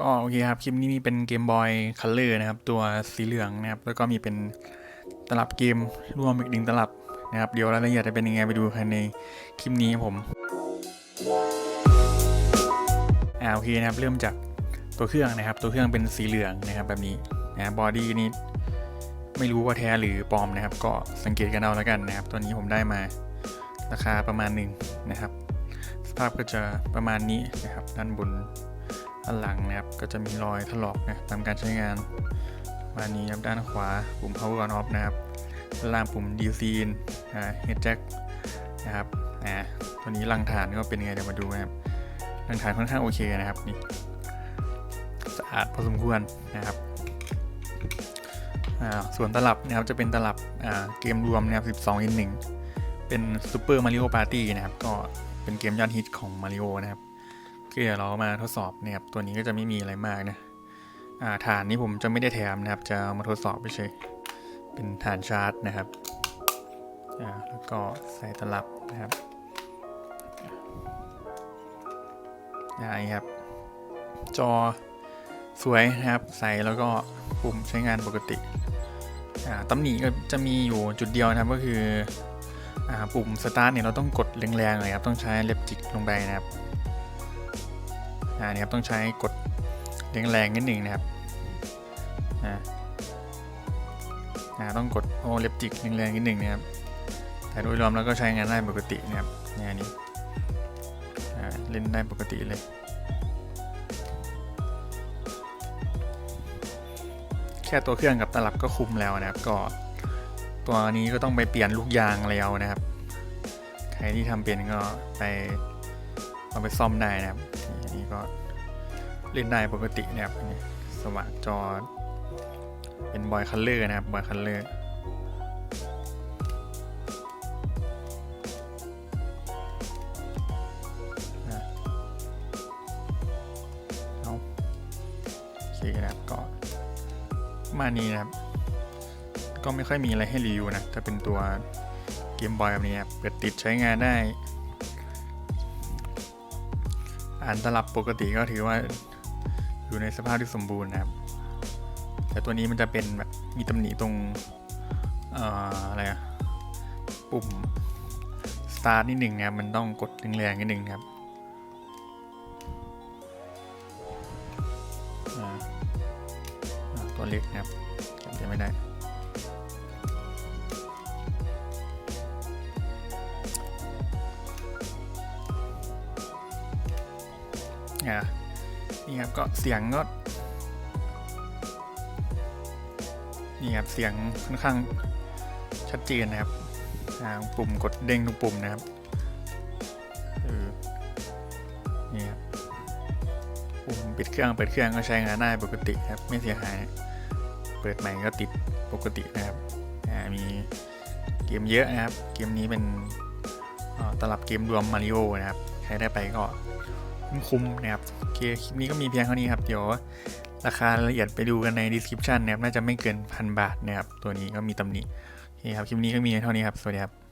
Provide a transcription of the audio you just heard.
ก็โอเคครับ คลิปนี้มีเป็นเกมบอยคัลเลอร์นะครับ ตัวสีเหลืองนะครับ แล้วก็มีเป็นตลับเกมรวมอีกหนึ่งตลับนะครับ เดี๋ยวรายละเอียดจะเป็นยังไงไปดูกันในคลิปนี้ครับผมอ่าโอเคนะครับ เริ่มจากตัวเครื่องนะครับ ตัวเครื่องเป็นสีเหลืองนะครับแบบนี้นะบอดี้นี้ไม่รู้ว่าแท้หรือปลอมนะครับ ก็สังเกตกันเอาแล้วกันนะครับ ตัวนี้ผมได้มาราคาประมาณหนึ่งนะครับ สภาพก็จะประมาณนี้นะครับ ด้านบน ด้านหลังนะครับก็จะมีรอยถลอกนะตามการใช้งานประมานี้ครับด้านขวาปุ่ม power on off นะครับด้านล่างปุ่ม DC อ่า head jack นะครับอ่าตัวนี้รังฐานก็เป็นไงเดี๋ยวมาดูนะครับรังฐานค่อนข้างโอเคนะครับนี่สะอาดพอสมควรนะครับอ่าส่วนตลับนะครับจะเป็นตลับอ่าเกมรวมนะครับ12 in 1เป็น Super Mario Party นะครับ ก็เป็นเกมยอดฮิตของ Mario นะครับ เดี๋ยวเรามาทดสอบนะครับตัวนี้ก็จะไม่มีอะไรมากนะาฐานนี้ผมจะไม่ได้แถมนะครับ จะามาทดสอบไปเฉยเป็นฐานชาร์จนะครับแล้วก็ใส่ตลับนะครับนี่ครับ จอสวยนะครับ ใส่แล้วก็ปุ่มใช้งานปกติตำหนิก็จะมีอยู่จุดเดียวนะครับก็คืออปุ่มสตาร์ทเนี่ยเราต้องกดแรงๆเลยครับ ต้องใช้เล็บจิกลงไปนะครับ อ่านี่ครับต้องใช้กดแรงๆนิดหนึ่งนะครับอ่าอ่าต้องกดโอเล็บจิกแรงๆนิดหนึ่งนะครับ แต่โดยรวมแล้วก็ใช้งานได้ปกตินะครับเนี่อันนี้เล่นได้ปกติเลยแค่ตัวเครื่องกับตลับก็คุมแล้วนะครับ ก็ตัวนี้ก็ต้องไปเปลี่ยนลูกยางแล้วนะครับ ใครที่ทำเป็นก็ไป เอาไปซ่อมได้นะครับอันนี้ก็เล่นได้ปกตินะครับนนี้สว่างจอเป็นบอยคัลเลอร์นะครับบอยคัลเลอร์เอาโอเคนะครับก็มานี้นะครับ ก็ไม่ค่อยมีอะไรให้รีวิวนะถ้าเป็นตัวเกมบอยแบบนี้ครับเปิดติดใช้งานได้ อ่านตลับปกติก็ถือว่าอยู่ในสภาพที่สมบูรณ์นะครับ แต่ตัวนี้มันจะเป็นแบบมีตำหนิตรงเอ่ออะไรอะปุ่ม start นิดหนึ่งนะครับมันต้องกดแรงๆนิดหนึ่งครับตัวเล็กนะครับจำจะไม่ได้ อ่านี่ครับก็เสียงก็นี่ครับเสียงค่อนข้างชัดเจนนะครับปุ่มกดเด้งทุกปุ่มนะครับนี่ครับปุ่มปิดเครื่องเปิดเครื่องก็ใช้งานได้ปกติครับไม่เสียหาย เปิดใหม่ก็ติดปกตินะครับมีเกมเยอะนะครับ เกมนี้เป็นตลับเกมรวมมาริโอนะครับ ใครได้ไปก็ คุ้มๆนะครับโอเคคลิปนี้ก็มีเพียงเท่านี้ครับเดี๋ยวราคารายละเอียดไปดูกันใน description นะครับน่าจะไม่เกินพันบาทนะครับตัวนี้ก็มีตำหนิโอเคครับคลิปนี้ก็มีเท่านี้ครับสวัสดีครับ